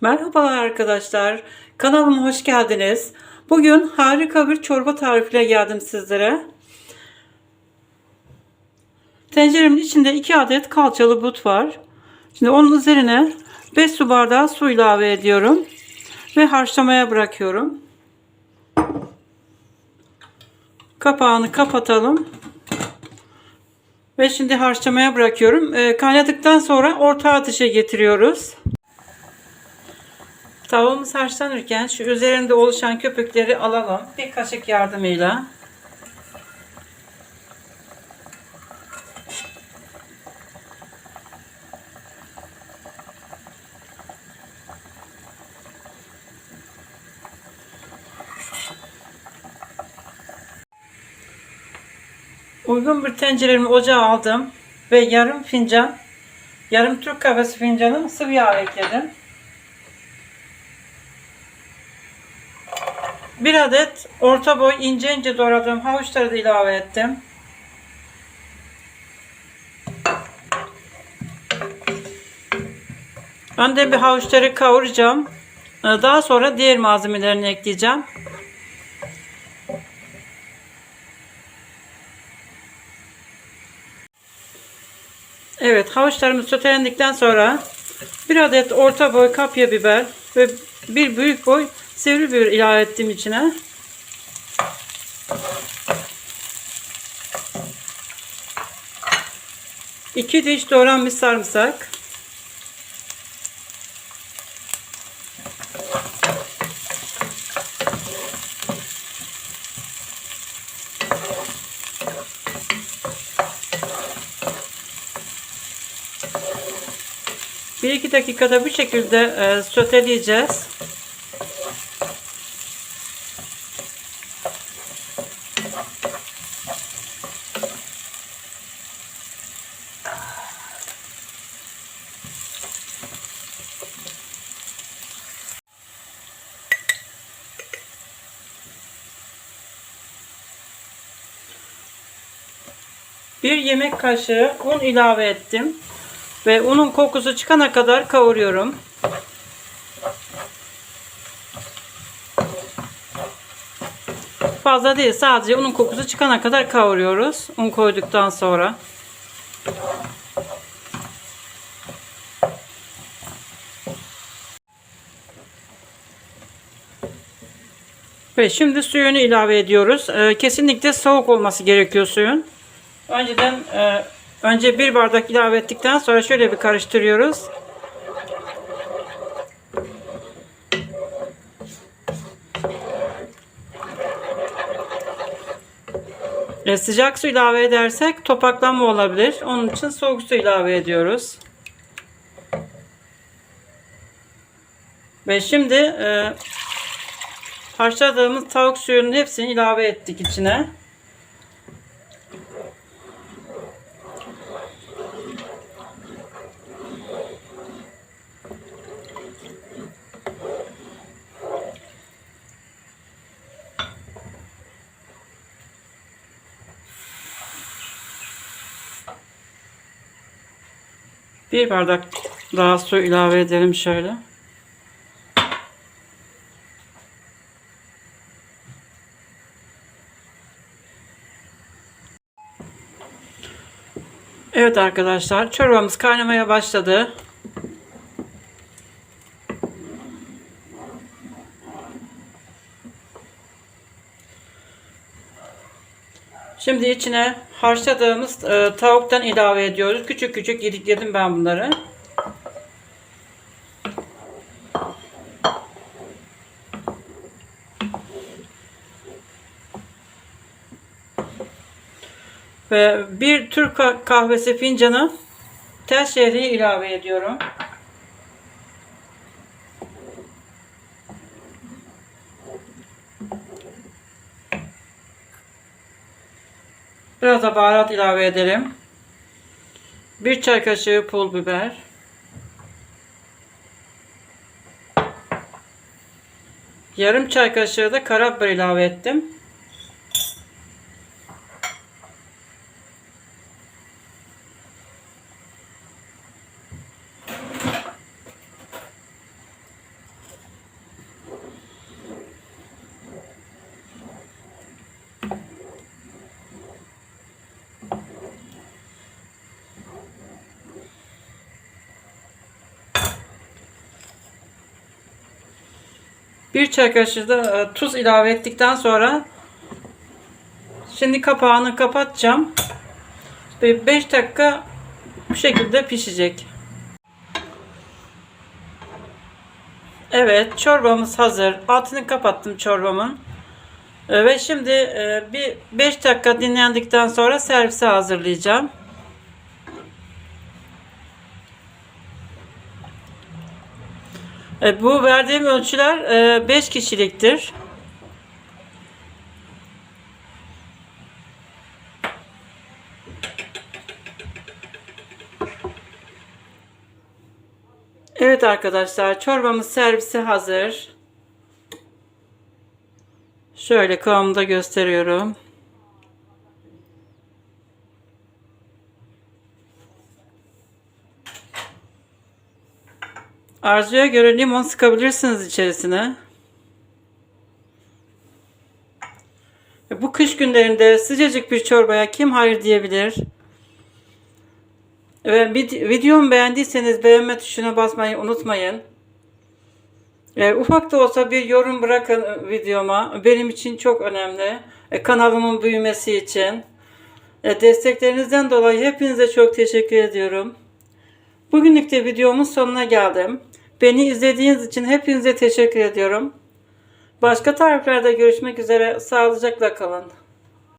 Merhabalar arkadaşlar. Kanalıma hoş geldiniz. Bugün harika bir çorba tarifiyle geldim sizlere. Tenceremin içinde 2 adet kalçalı but var. Şimdi onun üzerine 5 su bardağı su ilave ediyorum. Ve haşlamaya bırakıyorum. Kapağını kapatalım. Ve şimdi haşlamaya bırakıyorum. Ee, kaynadıktan sonra orta ateşe getiriyoruz. Tavuğumuz haşlanırken şu üzerinde oluşan köpükleri alalım. Bir kaşık yardımıyla. Uygun bir tenceremi ocağa aldım ve yarım fincan, yarım Türk kahvesi fincanı sıvı yağ ekledim. Bir adet orta boy ince ince doğradığım havuçları da ilave ettim. Önde bir havuçları kavuracağım. Ee, Daha sonra diğer malzemelerini ekleyeceğim. Evet havuçlarımız sotelendikten sonra bir adet orta boy kapya biber ve bir büyük boy sivri biber ilave ettim içine. İki diş doğranmış sarımsak. Bir iki dakikada bu şekilde e, soteleyeceğiz. Bir yemek kaşığı un ilave ettim. Ve unun kokusu çıkana kadar kavuruyorum. Fazla değil sadece unun kokusu çıkana kadar kavuruyoruz. Un koyduktan sonra. Ve şimdi suyunu ilave ediyoruz. Ee, kesinlikle soğuk olması gerekiyor suyun. Önceden e, önce bir bardak ilave ettikten sonra şöyle bir karıştırıyoruz. E, sıcak su ilave edersek topaklanma olabilir. Onun için soğuk su ilave ediyoruz. Ve şimdi e, haşladığımız tavuk suyunun hepsini ilave ettik içine. Bir bardak daha su ilave edelim şöyle. Evet arkadaşlar çorbamız kaynamaya başladı. Şimdi içine haşladığımız e, tavuktan ilave ediyoruz. Küçük küçük yedikledim ben bunları. Ve bir Türk kah- kahvesi fincanı tel şehriye ilave ediyorum. Biraz da baharat ilave edelim. Bir çay kaşığı pul biber. Yarım çay kaşığı da karabiber ilave ettim. Bir çay kaşığı da e, tuz ilave ettikten sonra şimdi kapağını kapatacağım. Ve 5 dakika bu şekilde pişecek. Evet, çorbamız hazır. Altını kapattım çorbamın. E, Ve şimdi e, bir 5 dakika dinlendikten sonra servise hazırlayacağım. E, Bu verdiğim ölçüler 5 kişiliktir. Evet arkadaşlar çorbamız servise hazır. Şöyle kıvamında gösteriyorum. Arzuya göre limon sıkabilirsiniz içerisine. Bu kış günlerinde sıcacık bir çorbaya kim hayır diyebilir? Ve vid- videomu beğendiyseniz beğenme tuşuna basmayı unutmayın. E, ufak da olsa bir yorum bırakın videoma. Benim için çok önemli. E, kanalımın büyümesi için. E, desteklerinizden dolayı hepinize çok teşekkür ediyorum. Bugünlük de videomun sonuna geldim. Beni izlediğiniz için hepinize teşekkür ediyorum. Başka tariflerde görüşmek üzere. Sağlıcakla kalın.